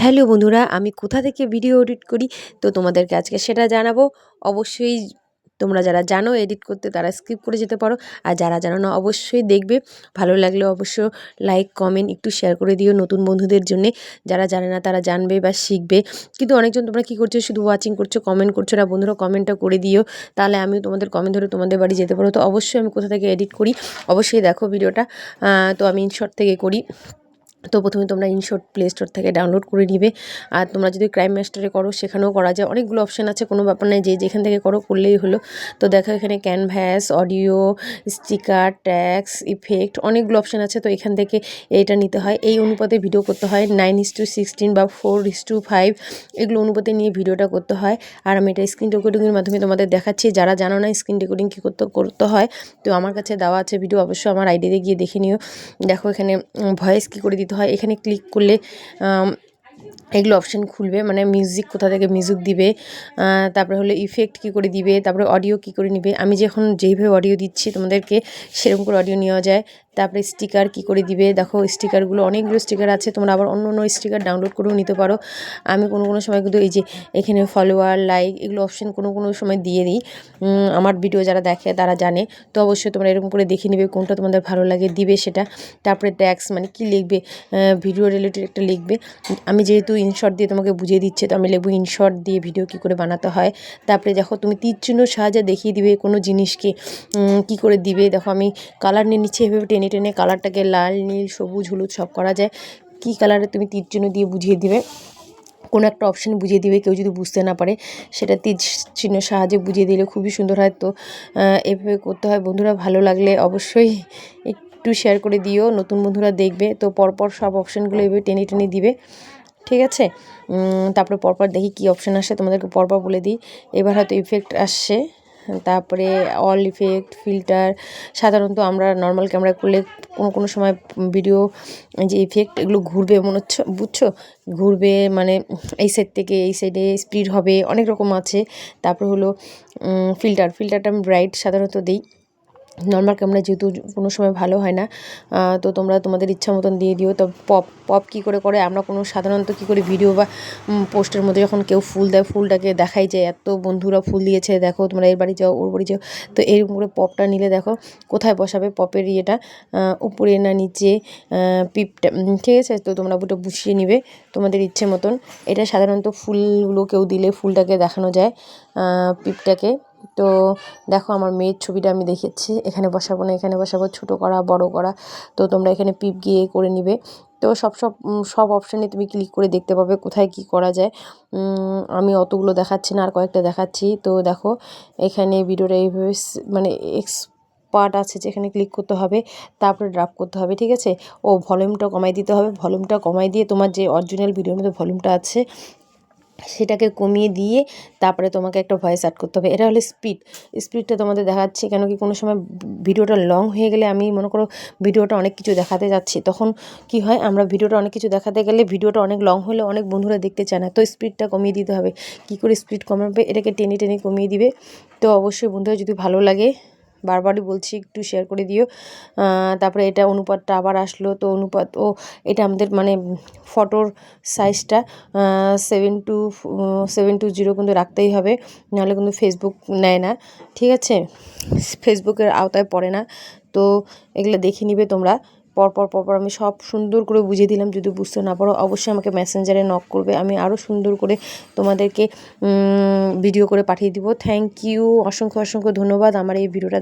Hello বন্ধুরা, আমি কোথা থেকে ভিডিও এডিট করি? তো তোমাদেরকে আজকে সেটা জানাব। অবশ্যই তোমরা যারা জানো এডিট করতে, তারা স্কিপ করে যেতে পারো। আর যারা জানো না, অবশ্যই দেখবে। ভালো লাগলে অবশ্য লাইক কমেন্ট একটু শেয়ার করে দিও নতুন বন্ধুদের জন্যে। যারা জানে না, তারা জানবে বা শিখবে। কিন্তু অনেকজন তোমরা কী করছ? শুধু ওয়াচিং করছ কমেন্ট করছ না? বন্ধুরা কমেন্টটা করে দিও। তাহলে আমি তোমাদের কমেন্ট ধরে তোমাদের বাড়ি যেতে পারো। তো অবশ্যই আমি কোথা থেকে এডিট করি? অবশ্যই দেখো ভিডিওটা তো আমি ইনশর্ট থেকে করি। তো প্রথমে তোমরা ইনশর্ট প্লে স্টোর থেকে ডাউনলোড করে নিবে। আর তোমরা যদি ক্রাইম মাস্টারে করো, সেখানেও করা যায়। অনেকগুলো অপশান আছে, কোনো ব্যাপার নাই, যে যেখান থেকে করো, করলেই হলো। তো দেখো এখানে canvas audio sticker text effect অনেকগুলো অপশান আছে। তো এখান থেকে এইটা নিতে হয়। এই অনুপাতে ভিডিও করতে হয়। নাইন ইস টু সিক্সটিন বা ফোর ইস টু ফাইভ এগুলো অনুপাতে নিয়ে ভিডিওটা করতে হয়। আর আমি এটা স্ক্রিন রেকর্ডিংয়ের মাধ্যমে তোমাদের দেখাচ্ছি। যারা জানো না স্ক্রিন রেকর্ডিং কী করতে করতে হয়, তো আমার কাছে দেওয়া আছে ভিডিও অবশ্যই আমার আইডিতে গিয়ে দেখে নিও। দেখো এখানে ভয়েস কী করে দিতে হয়। এখানে ক্লিক করলে এগুলো অপশান খুলবে। মানে মিউজিক কোথা থেকে মিউজিক দিবে তারপরে হলো ইফেক্ট কি করে দিবে, তারপরে অডিও কি করে নিবে। আমি যখন যেইভাবে অডিও দিচ্ছি তোমাদেরকে, সেরকম করে অডিও নেওয়া যায়। তারপরে স্টিকার কি করে দিবে? দেখো স্টিকারগুলো অনেকগুলো স্টিকার আছে, তোমরা আবার অন্য অন্য স্টিকার ডাউনলোড করেও নিতে পারো। আমি কোনো কোনো সময় কিন্তু এই যে এখানে ফলোয়ার লাইক এগুলো অপশান কোনো কোনো সময় দিয়ে দিই। আমার ভিডিও যারা দেখে তারা জানে। তো অবশ্যই তোমরা এরকম করে দেখে নেবে কোনটা তোমাদের ভালো লাগে, দিবে সেটা। তারপরে ট্যাক্স মানে কি লিখবে? ভিডিও রিলেটেড একটা লিখবে। আমি যেহেতু ইনশর্ট দিয়ে তোমাকে বুঝিয়ে দিচ্ছে, তো আমি লিখব ইনশর্ট দিয়ে ভিডিও কি করে বানাতে হয়। তারপরে দেখো, তুমি তীর চিহ্ন সাহায্যে দেখিয়ে দিবে কোনো জিনিসকে। কি করে দিবে? দেখো, আমি কালার নিয়ে নিচ্ছি, এভাবে টেনে টেনে কালারটাকে লাল, নীল, সবুজ, হলুদ সব করা যায়। কী কালারে তুমি তীর চিহ্ন দিয়ে বুঝিয়ে দিবে? কোনো একটা অপশান বুঝিয়ে দিবে, কেউ যদি বুঝতে না পারে, সেটা তীর চিহ্ন সাহায্যে বুঝিয়ে দিলে খুবই সুন্দর হয়। তো এভাবে করতে হয়। বন্ধুরা, ভালো লাগলে অবশ্যই একটু শেয়ার করে দিও। নতুন বন্ধুরা দেখবে, তো পরপর সব অপশানগুলো এভাবে টেনে টেনে দিবে। ঠিক আছে? তারপরে পরপর দেখি কী অপশান আসে। তোমাদেরকে পরপর বলে দিই। এবার হয়তো ইফেক্ট আসছে। তারপরে অল ইফেক্ট ফিল্টার সাধারণত আমরা নর্মাল ক্যামেরা করলে কোনো কোনো সময় ভিডিও যে ইফেক্ট এগুলো ঘুরবে, মনে হচ্ছে, বুঝছ? ঘুরবে মানে এই সাইড থেকে এই সাইডে স্পিড হবে, অনেক রকম আছে। তারপরে হলো ফিল্টার ফিল্টারটা আমি ব্রাইট সাধারণত দিই। নর্মাল ক্যামেরা যেহেতু কোনো সময় ভালো হয় না তো তোমরা তোমাদের ইচ্ছা মতন দিয়ে দিও। তো পপ পপ কী করে করে? আমরা কোনো সাধারণত কী করে? ভিডিও বা পোস্টের মধ্যে যখন কেউ ফুল দেয়, ফুলটাকে দেখাই যায় এত বন্ধুরা ফুল দিয়েছে, দেখো তোমরা এর বাড়ি যাও, ওর বাড়ি যাও। তো এরকম করে পপটা নিলে দেখো কোথায় বসাবে পপের ইয়েটা? উপরে না নিচে পিপটা ঠিক আছে? তো তোমরা ওটা বুঝিয়ে নিবে তোমাদের ইচ্ছে মতন। এটা সাধারণত ফুলগুলো কেউ দিলে ফুলটাকে দেখানো যায় পিপটাকে তো দেখো আমার মেয়ের ছবিটা আমি দেখেছি এখানে বসাবো না, এখানে বসাবো, ছোটো করা, বড় করা। তো তোমরা এখানে পিপ গিয়ে করে নিবে। তো সব সব সব অপশানে তুমি ক্লিক করে দেখতে পাবে কোথায় কি করা যায়। আমি অতগুলো দেখাচ্ছি না, আর কয়েকটা দেখাচ্ছি। তো দেখো, এখানে ভিডিওটা এইভাবে মানে এক্স পার্ট আছে যেখানে ক্লিক করতে হবে, তারপরে ড্রাপ করতে হবে, ঠিক আছে? ও ভলিউমটা কমাই দিতে হবে। ভলিউমটা কমাই দিয়ে তোমার যে অরিজিনাল ভিডিওর মধ্যে ভলিউমটা আছে সেটাকে কমিয়ে দিয়ে তারপরে তোমাকে একটা ভয়েস অ্যাড করতে হবে। এটা হলো স্পিড স্পিডটা তোমাদের দেখাচ্ছি কেন কি কোনো সময় ভিডিওটা লং হয়ে গেলে আমি মনে করো ভিডিওটা অনেক কিছু দেখাতে যাচ্ছি। তখন কি হয়, আমরা ভিডিওটা অনেক কিছু দেখাতে গেলে ভিডিওটা অনেক লং হলে অনেক বন্ধুরা দেখতে চায় না। তো স্পিডটা কমিয়ে দিতে হবে। কি করে স্পিড কমাবে? এটাকে টেনে টেনে কমিয়ে দিবে। তো অবশ্যই বন্ধুরা যদি ভালো লাগে বারবারই বলছি, একটু শেয়ার করে দিও। তারপরে এটা অনুপাতটা আবার আসলো, তো অনুপাত, ও, এটা আমাদের মানে ফটোর সাইজটা seven two seven two zero কিন্তু রাখতেই হবে, নাহলে কিন্তু ফেসবুক নেয় না, ঠিক আছে? ফেসবুকের আওতায় পড়ে না, তো এগুলো দেখে নিবে তোমরা। পরপর পরপর আমি সব সুন্দর করে বুঝিয়ে দিলাম, যদি বুঝতে না পারো, অবশ্যই আমাকে মেসেঞ্জারে নক করবে। আমি আরও সুন্দর করে তোমাদেরকে ভিডিও করে পাঠিয়ে দিব। থ্যাংক ইউ অসংখ্য অসংখ্য ধন্যবাদ আমার এই ভিডিওটা